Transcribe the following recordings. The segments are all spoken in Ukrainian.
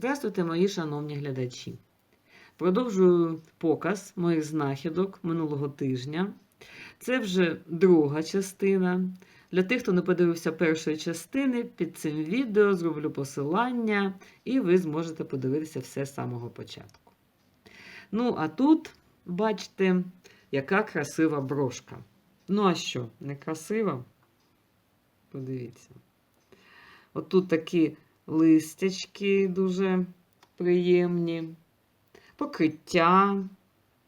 Здравствуйте, мої шановні глядачі. Продовжую показ моїх знахідок минулого тижня. Це вже друга частина. Для тих, хто не подивився першої частини, під цим відео зроблю посилання, і ви зможете подивитися все з самого початку. Ну, а тут, бачите, яка красива брошка. Ну, а що, не красива? Подивіться. От тут такі листячки дуже приємні. Покриття,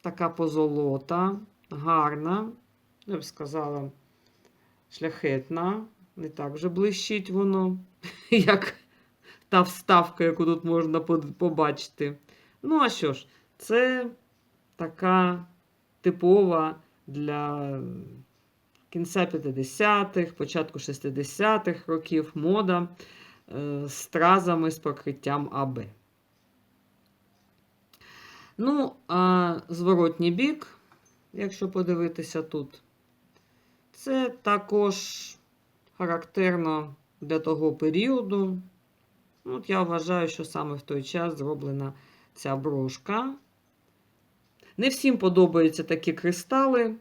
така позолота, гарна, я б сказала, шляхетна. Не так вже блищить воно, як та вставка, яку тут можна побачити. Ну, а що ж, це така типова для кінця 50-х, початку 60-х років мода стразами з покриттям АБ. Ну, а зворотній бік, якщо подивитися тут, це також характерно для того періоду. От Я вважаю, що саме в той час зроблена ця брошка. Не всім подобаються такі кристали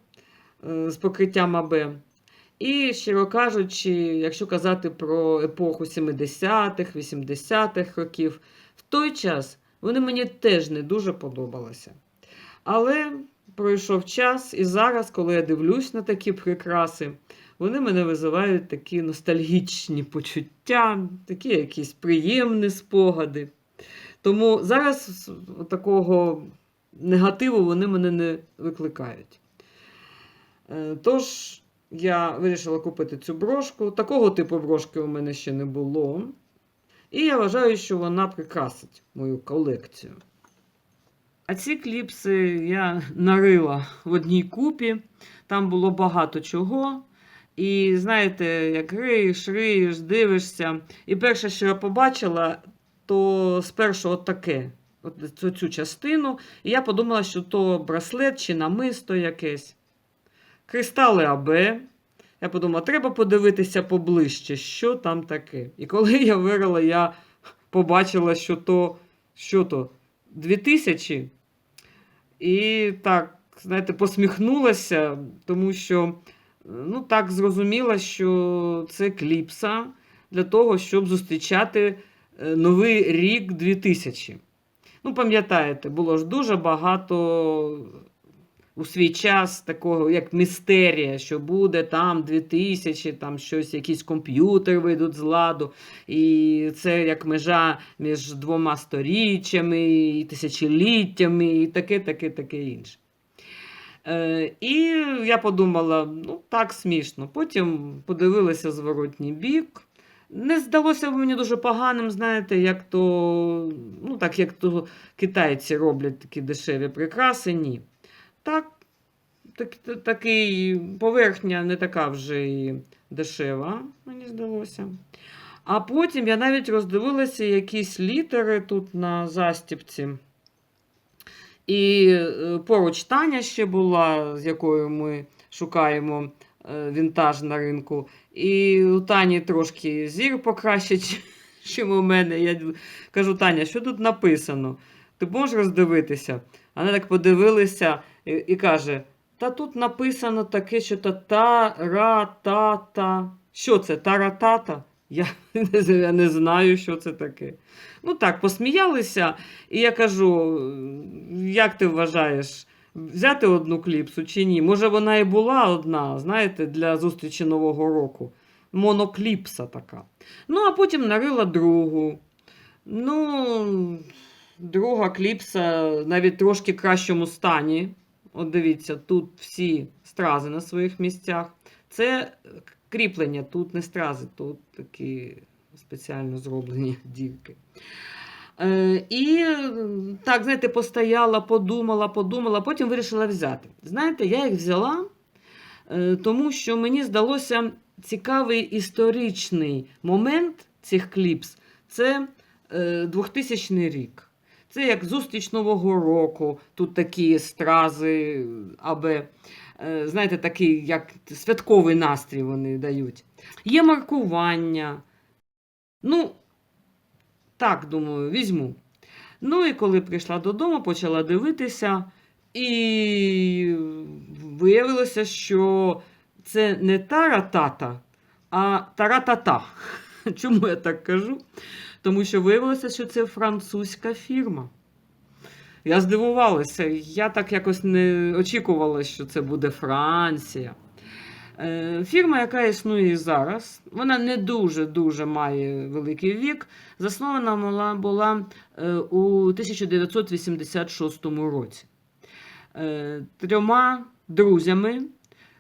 з покриттям АБ. І, щиро кажучи, якщо казати про епоху 70-х, 80-х років, в той час вони мені теж не дуже подобалися. Але пройшов час, і зараз, коли я дивлюсь на такі прикраси, вони мене визивають такі ностальгічні почуття, такі якісь приємні спогади. Тому зараз такого негативу вони мене не викликають. Тож, я вирішила купити цю брошку. Такого типу брошки у мене ще не було. І я вважаю, що вона прикрасить мою колекцію. А ці кліпси я нарила в одній купі. Там було багато чого. І знаєте, як риєш, риєш, дивишся. І перше, що я побачила, то спершу от таке, от цю, цю частину. І я подумала, що то браслет чи намисто якесь. Кристали АБ. Я подумала, треба подивитися поближче, що там таке. І коли я вирила, я побачила, що то що то 2000. І так, знаєте, посміхнулася, тому що ну, так зрозуміла, що це кліпса для того, щоб зустрічати новий рік 2000. Ну, пам'ятаєте, було ж дуже багато у свій час такого, як містерія, що буде там 2000, там щось, якийсь комп'ютер вийдуть з ладу. І це як межа між двома сторіччями, і тисячоліттями, і таке, таке, таке інше. Е, І я подумала, ну так смішно. Потім подивилася зворотній бік. Не здалося мені дуже поганим, знаєте, як то, ну так, як то китайці роблять такі дешеві прикраси, ні. Так, так, такий поверхня не така вже і дешева, мені здалося. А потім я навіть роздивилася якісь літери тут на застіпці. І е, поруч Таня ще була, з якою ми шукаємо е, вінтаж на ринку. І у Тані трошки зір покраще, ніж у мене. Я кажу, Таня, що тут написано? Ти можеш роздивитися? Вона так подивилася і, каже: Та тут написано таке, що та та-ра-та-та. Що це? Тара-тата? Я я не знаю, що це таке. Ну так, посміялися, і я кажу: як ти вважаєш, взяти одну кліпсу чи ні? Може, вона і була одна, знаєте, для зустрічі Нового року. Монокліпса така. Ну, а потім нарила другу. Ну, друга кліпса навіть трошки кращому стані. От дивіться, тут всі стрази на своїх місцях. Це кріплення, тут не стрази, тут такі спеціально зроблені дірки. Е, І так, знаєте, постояла, подумала, подумала, потім вирішила взяти. Знаєте, я їх взяла, е, тому що мені здалося цікавий історичний момент цих кліпс це 2000 рік. Це як зустріч Нового року, тут такі стрази, аби, знаєте, такий як святковий настрій вони дають. Є маркування. Ну, Так, думаю, візьму. Ну і коли прийшла додому, почала дивитися, і виявилося, що це не тара-тата, а таратата. Чому я так кажу? Тому що виявилося, що це французька фірма. Я здивувалася, я так якось не очікувала, що це буде Франція. Е, Фірма, яка існує і зараз, вона не дуже-дуже має великий вік. Заснована була, е, у 1986 році. Е, Трьома друзями,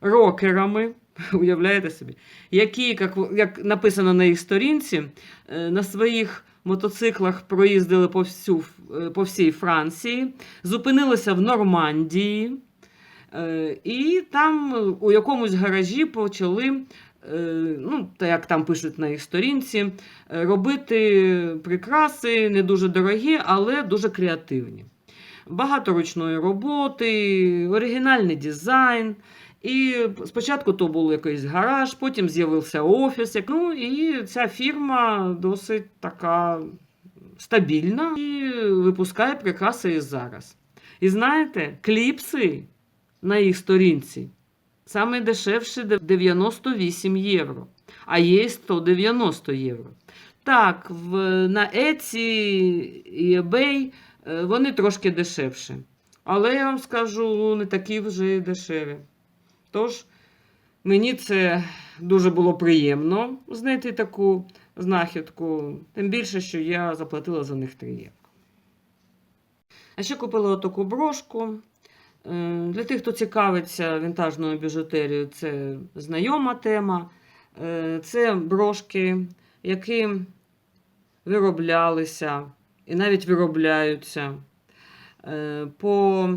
рокерами, уявляєте собі, які, як, як написано на їх сторінці, е, на своїх мотоциклах проїздили по, всю, е, по всій Франції, зупинилися в Нормандії. Е, І там у якомусь гаражі почали, ну, та як там пишуть на їх сторінці, робити прикраси не дуже дорогі, але дуже креативні. Багато ручної роботи, оригінальний дизайн. І спочатку то був якийсь гараж, потім з'явився офіс. Ну і ця фірма досить така стабільна і випускає прикраси і зараз. І знаєте, кліпси на їх сторінці саме дешевше 98 євро, а є 190 євро. Так, в, на Etsy і eBay е, вони трошки дешевше. Але я вам скажу, не такі вже дешеві. Тож, мені це дуже було приємно знайти таку знахідку, тим більше, що я заплатила за них 3 євро. А ще купила таку брошку. Е, Для тих, хто цікавиться вінтажною біжутерією, це знайома тема. Е, Це брошки, які вироблялися і навіть виробляються е, по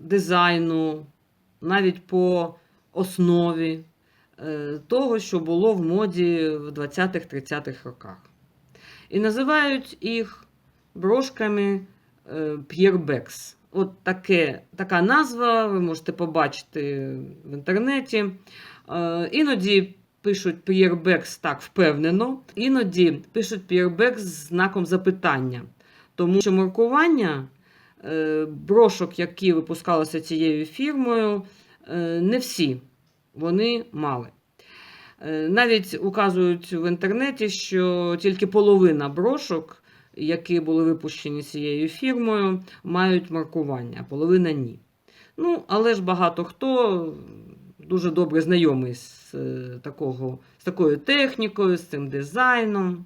дизайну, навіть по основі е, того, що було в моді в 20-30-х роках. І називають їх брошками П'єрбекс. От таке, така назва, ви можете побачити в інтернеті. Е, іноді пишуть П'єрбекс так впевнено, іноді пишуть П'єрбекс з знаком запитання. Тому що маркування брошок, які випускалися цією фірмою, е, не всі вони мали. Е, Навіть указують в інтернеті, що тільки половина брошок, які були випущені цією фірмою, мають маркування, а половина ні. Ну, але ж багато хто дуже добре знайомий з, е, такого, з такою технікою, з цим дизайном.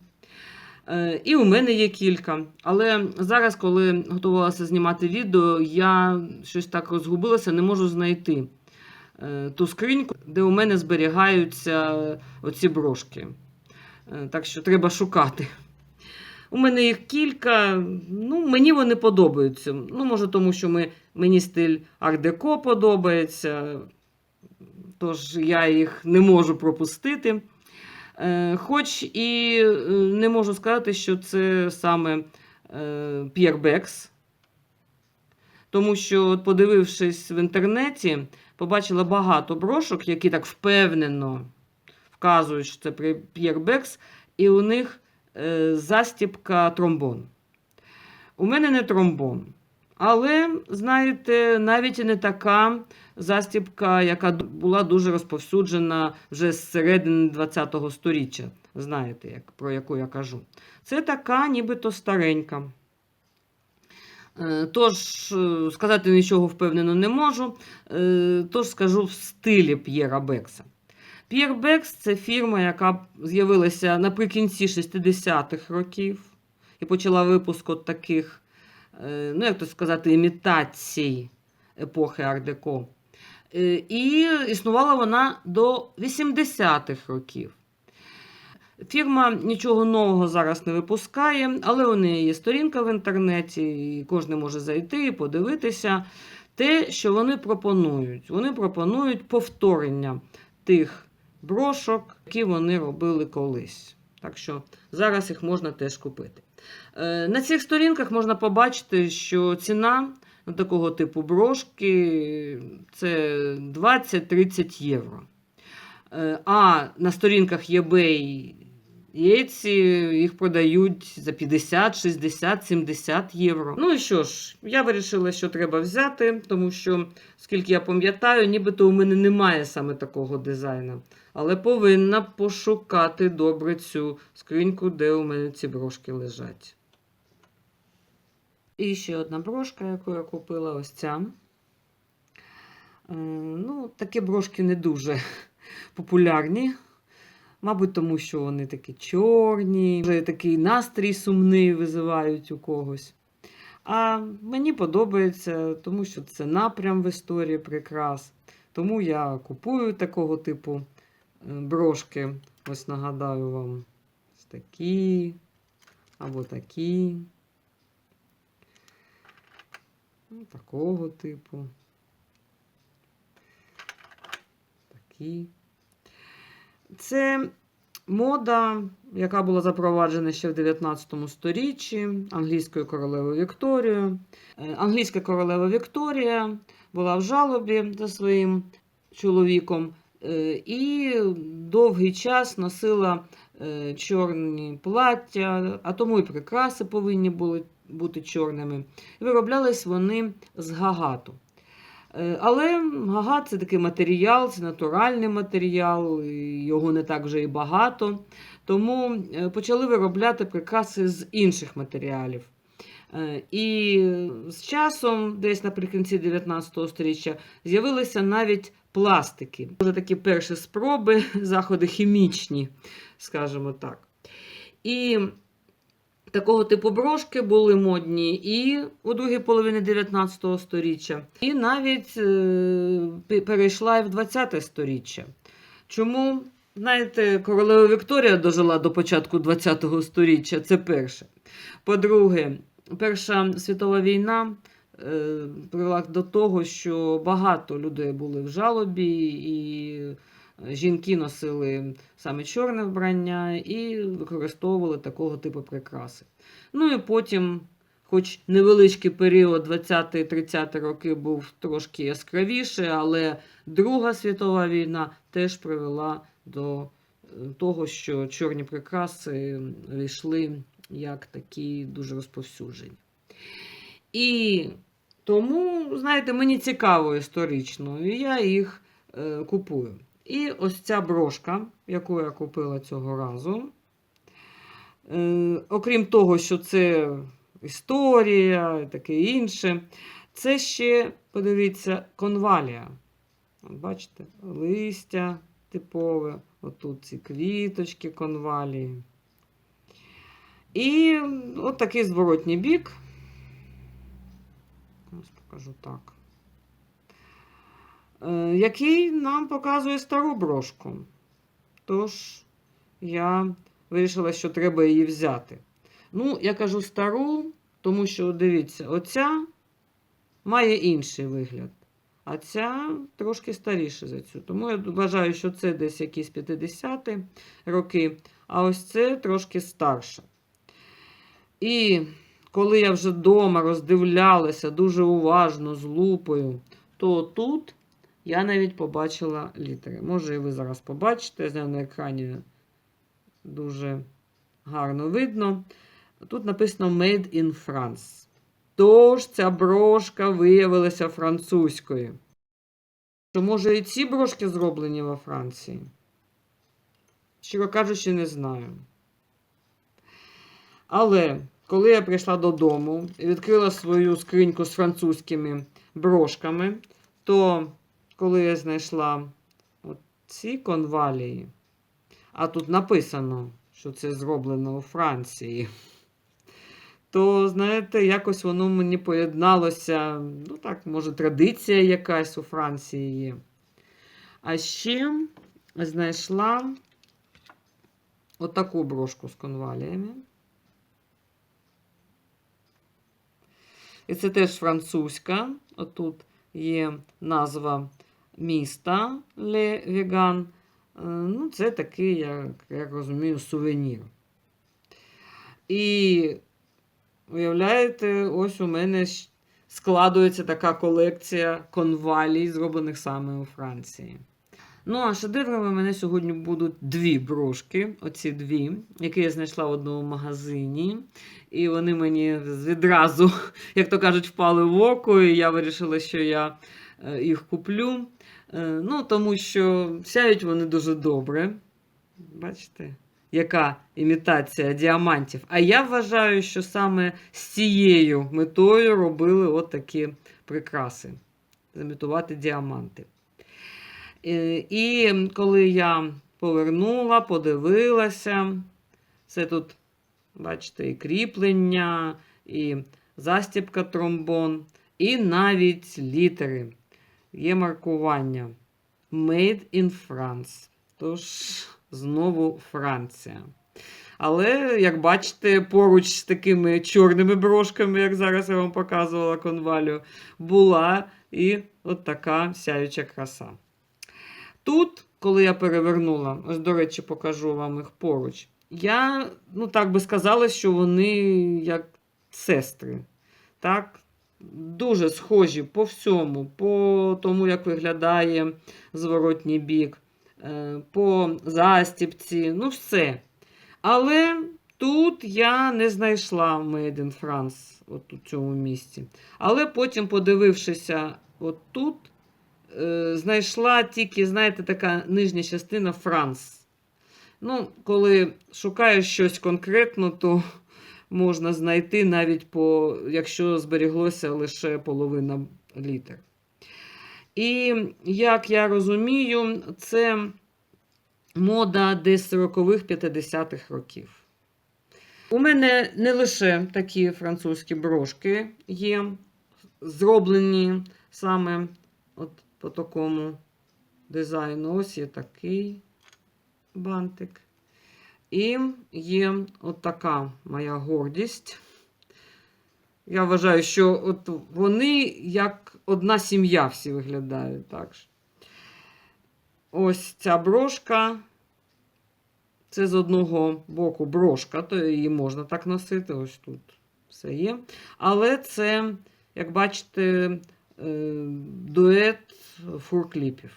Е, І у мене є кілька. Але зараз, коли готувалася знімати відео, я щось так розгубилася, не можу знайти е, ту скриньку, де у мене зберігаються оці брошки. Е, Так що треба шукати. У мене їх кілька, ну, мені вони подобаються. Ну, може, тому що ми, мені стиль ар-деко подобається, тож я їх не можу пропустити. Е, Хоч і е, не можу сказати, що це саме е, П'єр Бекс. Тому що, подивившись в інтернеті, побачила багато брошок, які так впевнено вказують, що це П'єр Бекс, і у них застіпка тромбон. У мене не тромбон. Але, знаєте, навіть і не така застіпка, яка була дуже розповсюджена вже з середини ХХ століття. Знаєте, як, про яку я кажу. Це така, нібито старенька. Е, Тож, е, сказати нічого впевнено не можу. Е, Тож скажу в стилі П'єра Бекса. П'єр Бекс це фірма, яка з'явилася наприкінці 60-х років і почала випуск от таких, ну як то сказати, імітацій епохи Ар-деко. Е, І існувала вона до 80-х років. Фірма нічого нового зараз не випускає, але у неї є сторінка в інтернеті, і кожен може зайти і подивитися те, що вони пропонують. Вони пропонують повторення тих брошок, які вони робили колись. Так що зараз їх можна теж купити. Е, На цих сторінках можна побачити, що ціна на такого типу брошки це 20-30 євро. Е, А на сторінках eBay Яйці їх продають за 50, 60, 70 євро. Ну і що ж, я вирішила, що треба взяти, тому що, скільки я пам'ятаю, нібито у мене немає саме такого дизайну. Але повинна пошукати добре цю скриньку, де у мене ці брошки лежать. І ще одна брошка, яку я купила, ось ця. Е, Ну, такі брошки не дуже популярні. Мабуть, тому що вони такі чорні, вже такий настрій сумний визивають у когось. А мені подобається, тому що це напрям в історії прикрас. Тому я купую такого типу брошки. Ось нагадаю вам ось такі або такі. Ну, Такого типу. Такі. Це мода, яка була запроваджена ще в 19 сторіччі англійською королевою Вікторією. Е, Англійська королева Вікторія була в жалобі за своїм чоловіком і довгий час носила е, чорні плаття, а тому і прикраси повинні були бути чорними. Вироблялись вони з гагату. Е, Але гагат це такий матеріал, це натуральний матеріал, його не так вже і багато. Тому е, почали виробляти прикраси з інших матеріалів. Е, І з часом, десь наприкінці 19 століття, з'явилися навіть пластики. Вже такі перші спроби, заходи хімічні, скажімо так. І такого типу брошки були модні і у другій половині 19 століття, і навіть е, перейшла і в 20 століття. Чому? Знаєте, королева Вікторія дожила до початку 20 століття, це перше. По-друге, Перша світова війна привела до того, що багато людей були в жалобі, і жінки носили саме чорне вбрання і використовували такого типу прикраси. Ну і потім, хоч невеличкий період, 20-30 роки був трошки яскравіше, але Друга світова війна теж привела до е, того, що чорні прикраси війшли як такі дуже розповсюджені. І тому, знаєте, мені цікаво історично, і я їх е, купую. І ось ця брошка, яку я купила цього разу. Е, окрім того, що це історія і таке інше, це ще, подивіться, конвалія. От бачите, листя типове, отут ці квіточки конвалії. І от такий зворотній бік. Ось покажу так. Е, Який нам показує стару брошку. Тож я вирішила, що треба її взяти. Ну, я кажу стару, тому що, дивіться, оця має інший вигляд. А ця трошки старіша за цю. Тому я вважаю, що це десь якісь 50-ті роки, а ось це трошки старша. І коли я вже вдома роздивлялася дуже уважно з лупою, то тут я навіть побачила літери. Може, і ви зараз побачите, я знаю, на екрані дуже гарно видно. Тут написано Made in France. Тож ця брошка виявилася французькою. Що, може, і ці брошки зроблені во Франції? Щиро кажучи, не знаю. Але коли я прийшла додому і відкрила свою скриньку з французькими брошками, то коли я знайшла ці конвалії, а тут написано, що це зроблено у Франції, то, знаєте, якось воно мені поєдналося, ну так, може, традиція якась у Франції є. А ще знайшла отаку брошку з конваліями. І це теж французька. Отут є назва міста Ле Веган. Е, Ну, це такий, як я розумію, сувенір. І уявляєте, ось у мене складується така колекція конвалій, зроблених саме у Франції. Ну, а шедеврами в мене сьогодні будуть дві брошки. Оці дві, які я знайшла в одному магазині. І вони мені відразу, як то кажуть, впали в око, і я вирішила, що я е, їх куплю. Е, Ну, тому що сяють вони дуже добре. Бачите, яка імітація діамантів. А я вважаю, що саме з цією метою робили от такі прикраси. Замітувати діаманти. І коли я повернула, подивилася, все тут, бачите, і кріплення, і застібка тромбон, і навіть літери. Є маркування. Made in France. Тож, знову Франція. Але, як бачите, поруч з такими чорними брошками, як зараз я вам показувала конвалю, була і от така сяюча краса. Тут, коли я перевернула, ось, до речі, покажу вам їх поруч, я, ну так би сказала, що вони як сестри. Так? Дуже схожі по всьому, по тому, як виглядає зворотній бік, е, по застіпці, ну все. Але тут я не знайшла Made in France от у цьому місці. Але потім, подивившися от тут, знайшла тільки, знаєте, така нижня частина Франс. Ну, коли шукаєш щось конкретно, то можна знайти навіть по, якщо зберіглося лише половина літер. І як я розумію, це мода десь 40-х 50-х років. У мене не лише такі французькі брошки є, зроблені саме от по такому дизайну. Ось є такий бантик. І є от така моя гордість. Я вважаю, що от вони як одна сім'я всі виглядають. Так. Ось ця брошка. Це з одного боку брошка, то її можна так носити. Ось тут все є. Але це, як бачите, дует фуркліпів.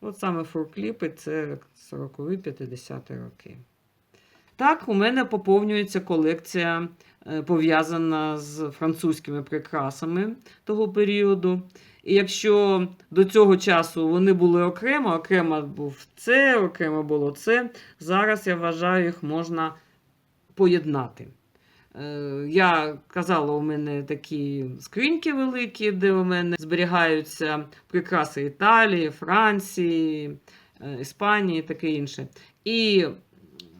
От саме фуркліпи це 40-50 роки. Так, у мене поповнюється колекція, е, пов'язана з французькими прикрасами того періоду. І якщо до цього часу вони були окремо, окремо був це, окремо було це, зараз я вважаю, їх можна поєднати. Е, Я казала, у мене такі скриньки великі, де у мене зберігаються прикраси Італії, Франції, е, Іспанії таке інше. І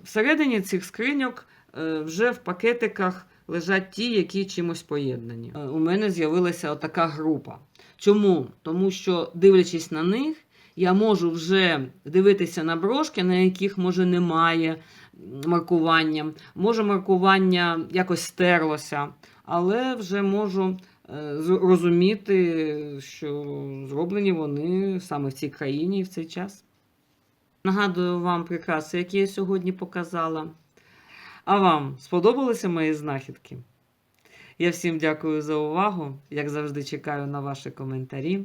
всередині цих скриньок е, вже в пакетиках лежать ті, які чимось поєднані. У мене з'явилася така група. Чому? Тому що, дивлячись на них, я можу вже дивитися на брошки, на яких може немає маркування. Може, маркування якось стерлося, але вже можу е, розуміти, що зроблені вони саме в цій країні і в цей час. Нагадую вам прикраси, які я сьогодні показала. А вам сподобалися мої знахідки? Я всім дякую за увагу. Як завжди, чекаю на ваші коментарі.